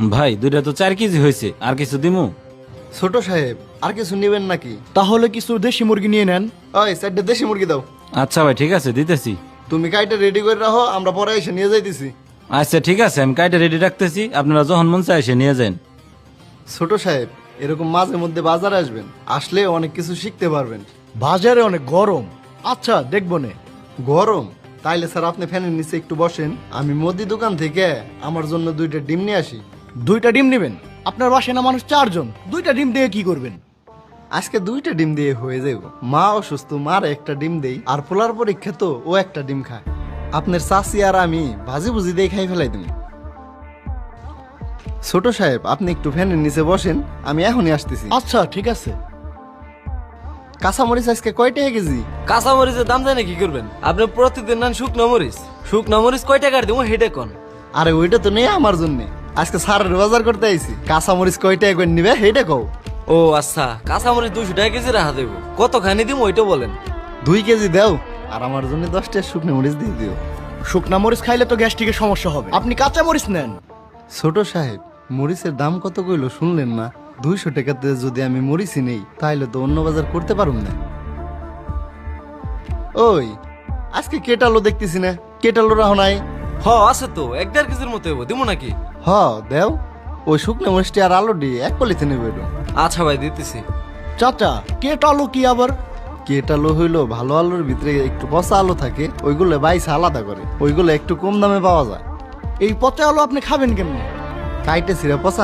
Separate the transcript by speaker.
Speaker 1: ভাই দুইটা তো চার কেজি হয়েছে আর কিছু দিমু?
Speaker 2: ছোট সাহেব আর কিছু নেবেন নাকি?
Speaker 3: তাহলে কিছু দেশি মুরগি নিয়ে নেন।
Speaker 2: ওই চারটে দেশি মুরগি দাও।
Speaker 1: আচ্ছা ভাই ঠিক আছে দিতেছি।
Speaker 2: তুমি কাইটা রেডি করে রাখো আমরা পরে এসে নিয়ে যাইতেছি।
Speaker 1: আচ্ছা ঠিক আছে আমি কাইটা রেডি রাখতেছি আপনারা যখন মন চায় এসে নিয়ে যান।
Speaker 2: ছোট সাহেব এরকম মাঝে মধ্যে বাজারে আসবেন আসলে অনেক কিছু শিখতে পারবেন।
Speaker 3: বাজারে অনেক গরম। আচ্ছা দেখব নে।
Speaker 2: গরম? তাইলে স্যার আপনি ফ্যানের নিচে একটু বসেন আমি মুদি দোকান থেকে আমার জন্য দুইটা ডিম নিয়ে আসি।
Speaker 3: দুইটা ডিম নেবেন। আপনার বাসায় না মানুষ চারজন। দুইটা ডিম দিয়ে কি করবেন?
Speaker 2: আজকে দুইটা ডিম দিয়ে হয়ে যাব মা অসুস্থ মার একটা ডিম দেই আর পোলার পরীক্ষা তো ও একটা ডিম খায়। আপনার চাষি আর আমি ভাজি ভুজি দিয়ে খাই ফেলাই দিন ছোট সাহেব আপনি একটু ফ্যানের নিচে বসেন আমি এখনই আসতেছি।
Speaker 3: আচ্ছা ঠিক আছে।
Speaker 2: কাঁচামরিচ আজকে কয় টাকা কেজি?
Speaker 4: কাঁচা মরিচের দাম জানে কি করবেন? আপনি প্রতিদিন নেন শুকনো মরিচ। শুকনো মরিচ কয় টাকার দিব হেডে কোন?
Speaker 2: আরে ওইটা তো নেই আমার জন্য। আজকে সারের বাজার করতে আইছি। কাঁচামরিচ কয় টাকা করে নিবে সেইটা কও।
Speaker 4: ও আচ্ছা কাঁচা মরিচ দুশো টাকা কেজি রাখা দেবো। কতখানি দিব ওইটা বলেন।
Speaker 2: দুই কেজি দাও আর আমার জন্য দশটা শুকনো মরিচ দিয়ে দিও।
Speaker 3: শুকনা মরিচ খাইলে তো গ্যাস্ট্রিকের সমস্যা হবে। আপনি কাঁচা মরিচ নেন।
Speaker 2: ছোট সাহেব মরিচের দাম কত কইলো শুনলেন না? দুইশো টাকাতে যদি আমি মরিচই নেই তাহলে তো অন্য বাজার করতে পারুম না। ওই আজকে কেটালো দেখতেছি না। কেটালো রাহ নাই।
Speaker 4: হ আছে তো এক দেড় কেজির মতো হইব। দিব নাকি?
Speaker 2: হ দেও। ওই শুকনো মিষ্টি আর আলু দিয়ে এক পলিথিনে বেরো।
Speaker 4: আচ্ছা ভাই দিতেছি।
Speaker 3: চাচা কে আলু কি আবার?
Speaker 2: কেটালো হইল ভালো আলুর ভিতরে একটু পচা আলু থাকে ওইগুলো বাইসে আলাদা করে ওইগুলো একটু কম দামে পাওয়া যায়।
Speaker 3: এই পচা আলু আপনি খাবেন কেমনি?
Speaker 2: কাইটে ছিঁড়ে পচা।